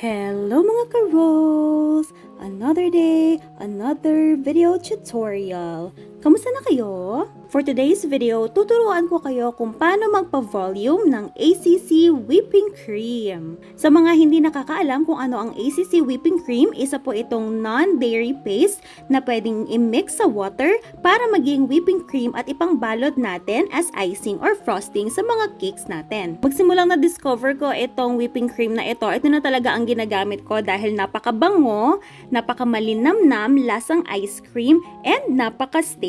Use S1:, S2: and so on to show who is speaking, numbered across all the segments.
S1: Hello mga ka-rolls! Another day, another video tutorial. Kamusta na kayo? For today's video, tuturuan ko kayo kung paano magpa-volume ng ACC whipping cream. Sa mga hindi nakakaalam kung ano ang ACC whipping cream, isa po itong non-dairy paste na pwedeng i-mix sa water para maging whipping cream at ipangbalot natin as icing or frosting sa mga cakes natin. Magsimulang na-discover ko itong whipping cream na ito, ito na talaga ang ginagamit ko dahil napakabango, napakamalinamnam, lasang ice cream, and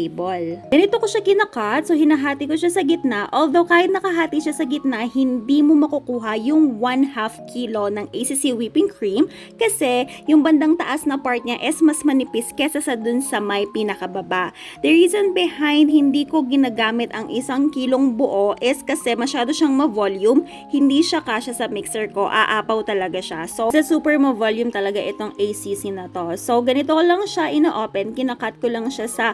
S1: napaka-stable. Ganito ko siya kinakat, so hinahati ko siya sa gitna. Although kahit nakahati siya sa gitna, hindi mo makukuha yung 1 half kilo ng ACC whipping cream kasi yung bandang taas na part niya is mas manipis kesa sa dun sa may pinakababa. The reason behind hindi ko ginagamit ang isang kilong buo is kasi masyado siyang ma-volume, hindi siya kasya sa mixer ko, aapaw talaga siya. So, sa super ma-volume talaga itong ACC na to. So, ganito ko lang siya ina-open, kinakat ko lang siya sa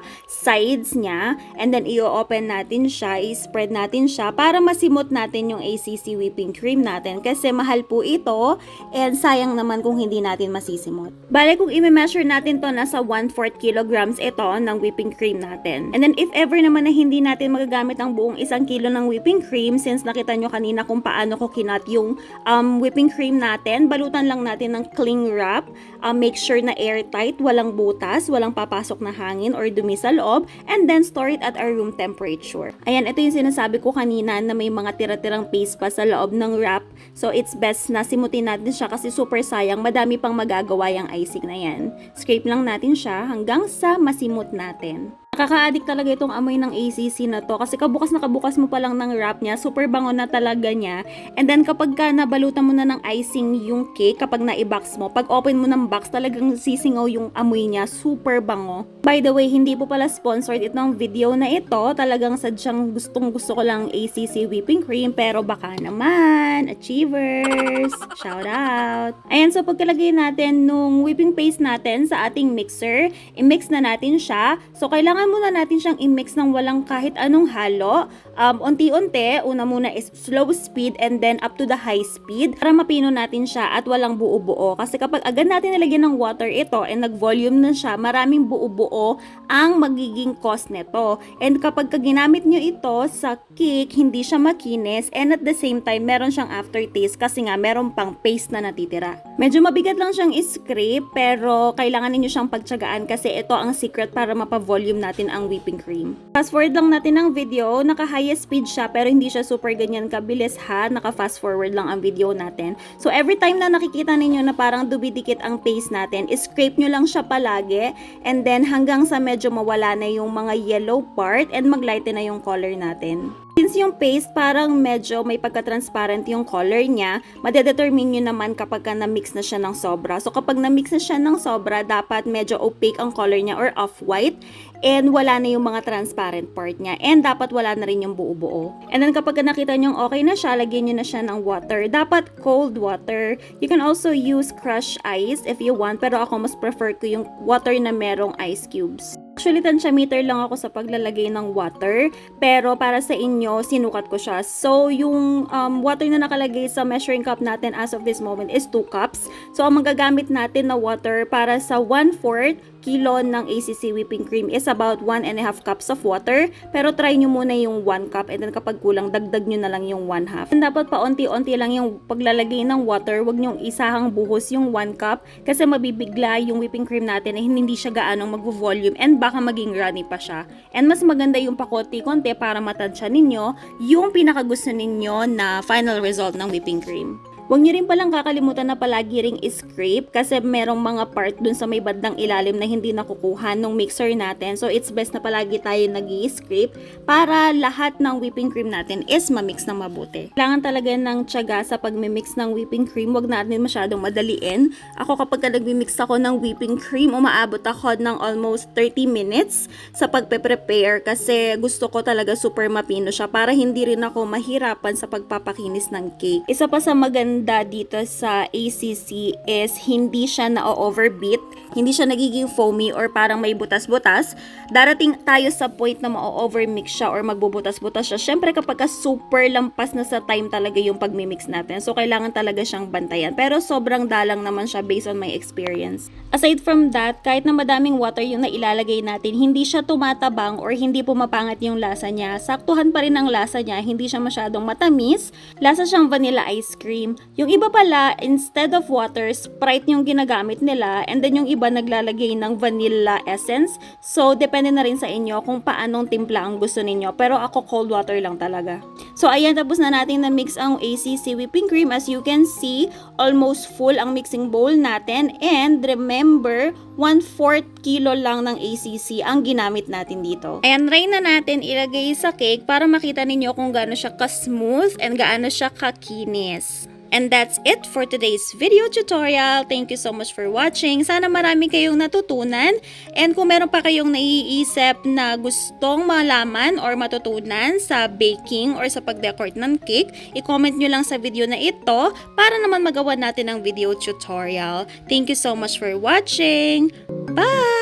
S1: sides niya, and then i-open natin siya, i-spread natin siya para masimot natin yung ACC whipping cream natin kasi mahal po ito and sayang naman kung hindi natin masisimot. Bale kung i-measure natin to nasa 1/4 kilograms ito ng whipping cream natin. And then if ever naman na hindi natin magagamit ang buong isang kilo ng whipping cream since nakita nyo kanina kung paano ko kinat yung um, whipping cream natin, balutan lang natin ng cling wrap. Um, make sure na airtight, walang butas, walang papasok na hangin or dumi sa loob, and then store it at our room temperature. Ayan, ito yung sinasabi ko kanina na may mga tira-tirang paste pa sa loob ng wrap. So, it's best na simutin natin siya kasi super sayang. Madami pang magagawa yung icing na yan. Scrape lang natin siya hanggang sa masimot natin. Nakaka-addict talaga itong amoy ng ACC na to kasi kabukas na kabukas mo pa lang ng wrap niya, super bango na talaga niya. And then kapag ka nabalutan mo na ng icing yung cake, kapag na-box mo, pag open mo ng box, talagang sisingaw yung amoy niya, super bango. By the way, hindi po pala sponsored itong video na ito, talagang sadyang gustong gusto ko lang ACC whipping cream, pero baka naman, achievers, shout out. Ayan, so pagkalagay natin nung whipping paste natin sa ating mixer, i-mix na natin siya. So kailangan muna natin siyang i-mix ng walang kahit anong halo. Um, unti-unti, una muna is slow speed and then up to the high speed para mapino natin siya at walang buo-buo. Kasi kapag agad natin nilagyan ng water ito and nag-volume na siya, maraming buo-buo ang magiging cost nito. And kapag ka ginamit nyo ito sa cake, hindi siya makinis and at the same time, meron siyang aftertaste kasi nga meron pang paste na natitira. Medyo mabigat lang siyang scrape pero kailangan ninyo siyang pagtsagaan kasi ito ang secret para mapa-volume natin ang whipping cream. Fast forward lang natin ang video, naka highest speed siya pero hindi siya super ganyan kabilis ha, naka fast forward lang ang video natin. So every time na nakikita ninyo na parang dumidikit ang paste natin, scrape nyo lang siya palagi and then hanggang sa medyo mawala na yung mga yellow part and maglighten na yung color natin. Since yung paste parang medyo may pagka-transparent yung color niya, madedetermine nyo naman kapag ka na-mix na siya ng sobra. So kapag na-mix na siya ng sobra, dapat medyo opaque ang color niya or off-white and wala na yung mga transparent part niya and dapat wala na rin yung buo-buo. And then kapag nakita nyo okay na siya, lagyan nyo na siya ng water. Dapat cold water. You can also use crushed ice if you want pero ako mas prefer ko yung water na merong ice cubes. Actually, tansyameter lang ako sa paglalagay ng water. Pero para sa inyo, sinukat ko siya. So, yung um, water na nakalagay sa measuring cup natin as of this moment is 2 cups. So, ang magagamit natin na water para sa 1/4 kilo ng ACC whipping cream is about 1 and a half cups of water. Pero try nyo muna yung 1 cup and then kapag kulang, dagdag nyo na lang yung 1 half. And dapat paunti-unti lang yung paglalagay ng water. Huwag nyong isahang buhos yung 1 cup kasi mabibigla yung whipping cream natin na hindi siya gaanong mag-volume and baka maging runny pa siya. And mas maganda yung pakonti-konti para matansya ninyo yung pinakagusto ninyo na final result ng whipping cream. Huwag niyo rin palang kakalimutan na palagi ring scrape kasi merong mga part dun sa may bandang ilalim na hindi nakukuha nung mixer natin. So it's best na palagi tayo nag scrape para lahat ng whipping cream natin is mamix na mabuti. Kailangan talaga ng tiyaga sa pagmimix ng whipping cream. Huwag natin masyadong madaliin. Ako kapag ka nagmimix ako ng whipping cream, umaabot ako ng almost 30 minutes sa pagpe-prepare kasi gusto ko talaga super mapino siya para hindi rin ako mahirapan sa pagpapakinis ng cake. Isa pa sa maganda maganda dito sa ACC is hindi siya na-overbeat, hindi siya nagiging foamy or parang may butas-butas. Darating tayo sa point na ma-overmix siya or magbubutas-butas siya. Syempre kapag ka super lampas na sa time talaga yung pagmimix natin. So kailangan talaga siyang bantayan. Pero sobrang dalang naman siya based on my experience. Aside from that, kahit na madaming water yung nailalagay natin, hindi siya tumatabang or hindi pumapangat yung lasa niya. Saktuhan pa rin ang lasa niya, hindi siya masyadong matamis. Lasa siyang vanilla ice cream. Yung iba pala, instead of water, Sprite yung ginagamit nila and then yung iba naglalagay ng vanilla essence. So, depende na rin sa inyo kung paanong timpla ang gusto ninyo. Pero ako cold water lang talaga. So, ayan, tapos na natin na mix ang ACC whipping cream. As you can see, almost full ang mixing bowl natin. And remember, 1/4 kilo lang ng ACC ang ginamit natin dito. Ayan, try na natin ilagay sa cake para makita ninyo kung gaano siya ka-smooth and gaano siya kakinis. And that's it for today's video tutorial. Thank you so much for watching. Sana marami kayong natutunan. And kung meron pa kayong naiisip na gustong malaman or matutunan sa baking or sa pag-decorate ng cake, i-comment nyo lang sa video na ito para naman magawa natin ang video tutorial. Thank you so much for watching. Bye!